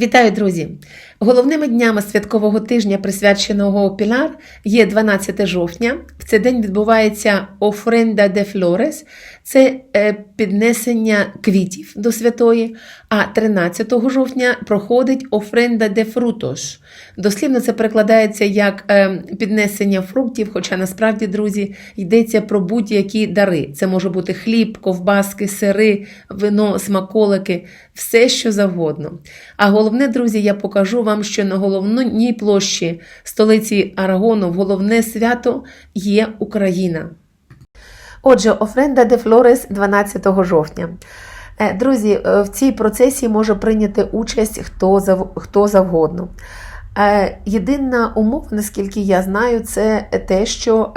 Вітаю, друзі! Головними днями святкового тижня, присвяченого Пілар, є 12 жовтня. В цей день відбувається Офренда де Флорес, це е, піднесення квітів до святої. А 13 жовтня проходить Офренда де Фрутош. Дослівно це перекладається як е, піднесення фруктів, хоча насправді, друзі, йдеться про будь-які дари. Це може бути хліб, ковбаски, сири, вино, смаколики, все що завгодно. А головне, друзі, я покажу вам, що на головній площі столиці Арагону в головне свято є Україна. Отже, Офренда де Флорес 12 жовтня. Е, Друзі, е, в цій процесії може прийняти участь хто, зав- хто завгодно. Е, Єдина умова, наскільки я знаю, це те, що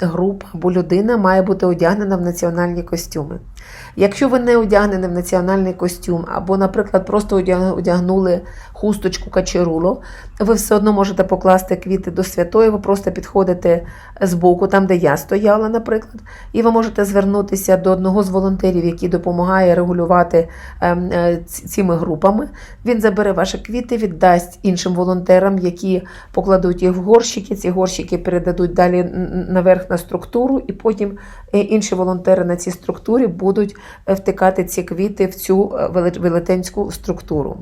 група або людина має бути одягнена в національні костюми. Якщо ви не одягнені в національний костюм, або, наприклад, просто одягнули хусточку качеруло, ви все одно можете покласти квіти до святої, ви просто підходите з боку, там, де я стояла, наприклад, і ви можете звернутися до одного з волонтерів, який допомагає регулювати ем, е, цими групами. Він забере ваші квіти, віддасть іншим волонтерам, які покладуть їх в горщики. Ці горщики передадуть далі наверх на структуру, і потім е, інші волонтери на цій структурі будуть е, втикати ці квіти в цю е, велетенську структуру.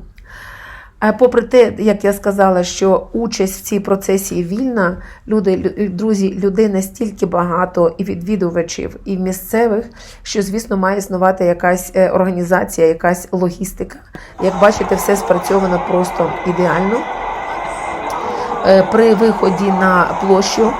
Попри те, як я сказала, що участь в цій процесії вільна, люди, друзі, людей настільки багато і відвідувачів, і місцевих, що, звісно, має існувати якась е, організація, якась логістика. Як бачите, все спрацьовано просто ідеально. При виході на площу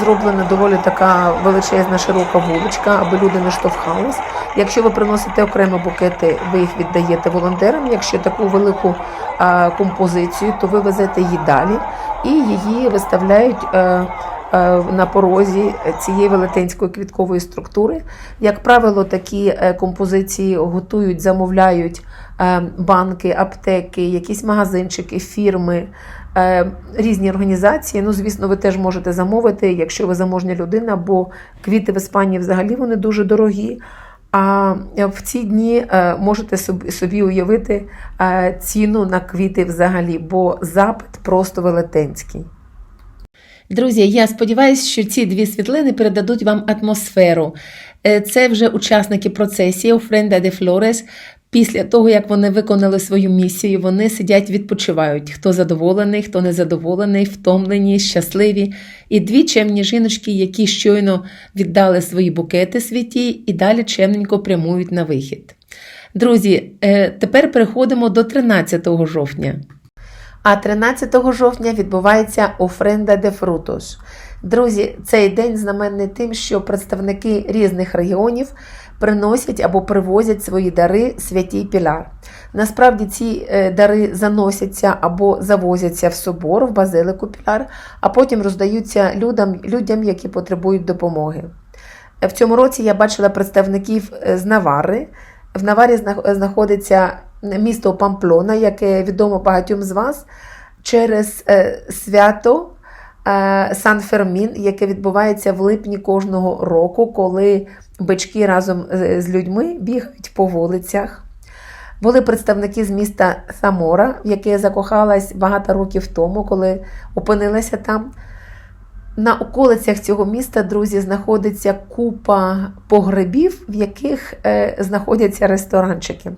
зроблена доволі така величезна широка вуличка, аби люди не штовхались. Якщо ви приносите окремо букети, ви їх віддаєте волонтерам. Якщо таку велику е, композицію, то ви везете її далі і її виставляють. е, е, На порозі цієї велетенської квіткової структури, як правило, такі е, композиції готують, замовляють е, банки, аптеки, якісь магазинчики, фірми, е, різні організації. Ну, звісно, ви теж можете замовити, якщо ви заможня людина, бо квіти в Іспанії взагалі вони дуже дорогі. А в ці дні е, можете собі, уявити е, ціну на квіти взагалі, бо запит просто велетенський. Друзі, я сподіваюся, що ці дві світлини передадуть вам атмосферу. Е, Це вже учасники процесії Офренда де Флорес. Після того, як вони виконали свою місію, вони сидять, відпочивають. Хто задоволений, хто незадоволений, втомлені, щасливі. І дві чемні жіночки, які щойно віддали свої букети святі і далі чемненько прямують на вихід. Друзі, е, тепер переходимо до 13 жовтня. А 13 жовтня відбувається Офренда де Фрутош. Друзі, цей день знаменний тим, що представники різних регіонів приносять або привозять свої дари святій Піляр. Насправді ці е, дари заносяться або завозяться в собор, в базилику Піляр, а потім роздаються людям, людям які потребують допомоги. В цьому році я бачила представників е, з Навари. В Наварі знаходиться місто Памплона, яке відомо багатьом з вас, через е, свято е, Сан Фермін, яке відбувається в липні кожного року, коли бички разом з- людьми бігають по вулицях. Були представники з міста Самора, в яке я закохалась багато років тому, коли опинилася там. На околицях цього міста, друзі, знаходиться купа погребів, в яких е, знаходяться ресторанчики.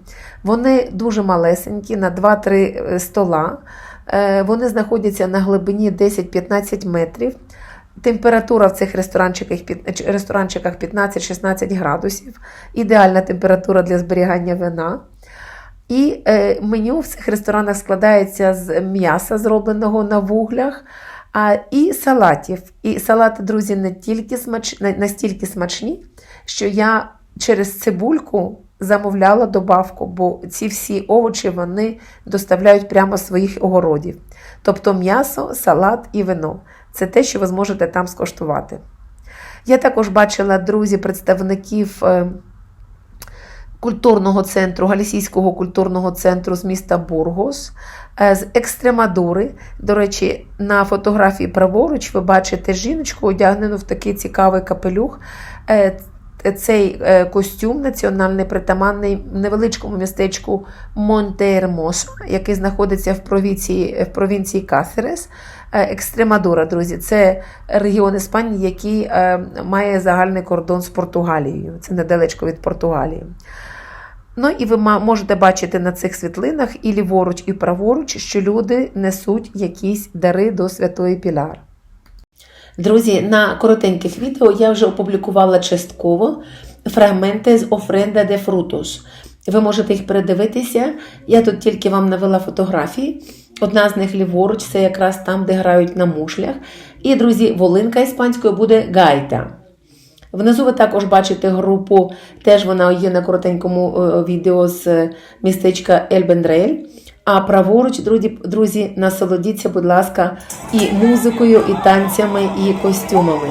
Вони дуже малесенькі, на 2-3 стола. Е, вони знаходяться на глибині 10-15 метрів. Температура в цих ресторанчиках, ресторанчиках 15-16 градусів. Ідеальна температура для зберігання вина. І е, меню в цих ресторанах складається з м'яса, зробленого на вуглях, а, і салатів. І салати, друзі, не тільки смач... настільки смачні, що я через цибульку замовляла добавку, бо ці всі овочі вони доставляють прямо з своїх огородів. Тобто м'ясо, салат і вино. Це те, що ви зможете там скоштувати. Я також бачила, друзі, представників. е, культурного центру, Галісійського культурного центру з міста Бургос, е, з Екстремадури. До речі, на фотографії праворуч ви бачите жіночку, одягнену в такий цікавий капелюх. Цей е, костюм національний притаманний невеличкому містечку Монте-Ермосо, який знаходиться в провінції, в провінції Касерес, е, Екстремадура, друзі. Це регіон Іспанії, який е, має загальний кордон з Португалією. Це недалечко від Португалії. Ну і ви можете бачити на цих світлинах і ліворуч, і праворуч, що люди несуть якісь дари до Святої Піляр. Друзі, на коротеньких відео я вже опублікувала частково фрагменти з Офренда де Фрутус. Ви можете їх передивитися. Я тут тільки вам навела фотографії. Одна з них ліворуч, це якраз там, де грають на мушлях. І, друзі, волинка іспанською буде гайта. Внизу ви також бачите групу, теж вона є на коротенькому е, відео з е, містечка Ельбендрель. А праворуч, друзі, друзі, насолодіться, будь ласка, і музикою, і танцями, і костюмами.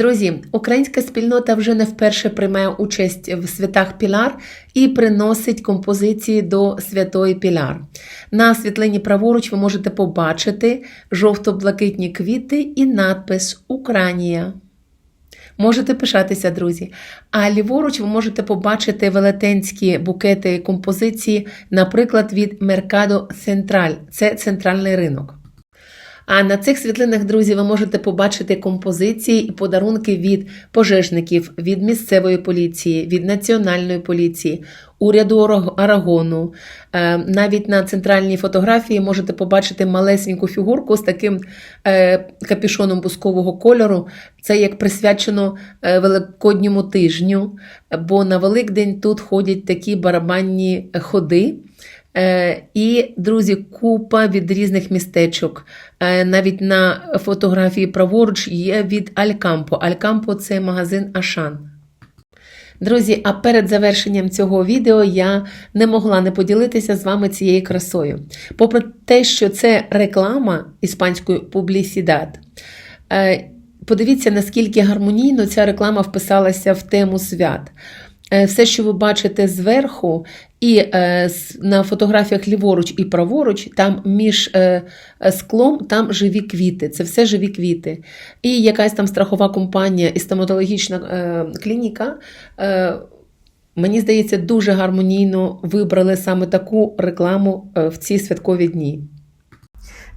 Друзі, українська спільнота вже не вперше приймає участь в святах Пілар і приносить композиції до святої Піляр. На світлині праворуч ви можете побачити жовто-блакитні квіти і надпис Українія. Можете пишатися, друзі. А ліворуч ви можете побачити велетенські букети композиції, наприклад, від Меркадо Централь. Це центральний ринок. А на цих світлинах, друзі, ви можете побачити композиції і подарунки від пожежників, від місцевої поліції, від національної поліції, уряду Арагону. Е, Навіть на центральній фотографії можете побачити малесеньку фігурку з таким е, капюшоном бускового кольору. Це як присвячено е, Великодньому тижню, бо на Великдень тут ходять такі барабанні ходи. Е, І, друзі, купа від різних містечок. Е, Навіть на фотографії праворуч є від Алькампо. Алькампо це магазин Ашан. Друзі, а перед завершенням цього відео я не могла не поділитися з вами цією красою. Попри те, що це реклама іспанською публісідат, е, подивіться, наскільки гармонійно ця реклама вписалася в тему свят. Е, Все, що ви бачите зверху, і е, на фотографіях ліворуч і праворуч, там між е, склом там живі квіти. Це все живі квіти. І якась там страхова компанія і стоматологічна клініка. Мені здається, дуже гармонійно вибрали саме таку рекламу в ці святкові дні.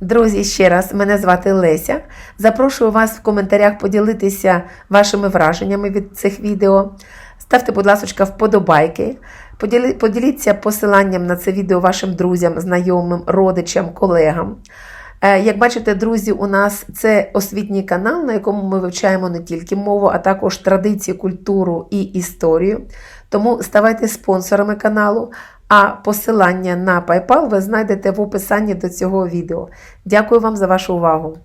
Друзі, ще раз, мене звати Леся. Запрошую вас в коментарях поділитися вашими враженнями від цих відео. Ставте, будь ласка, вподобайки. Поділіться посиланням на це відео вашим друзям, знайомим, родичам, колегам. Е, Як бачите, друзі, у нас це освітній канал, на якому ми вивчаємо не тільки мову, а також традиції, культуру і історію. Тому ставайте спонсорами каналу, а посилання на PayPal ви знайдете в описанні до цього відео. Дякую вам за вашу увагу!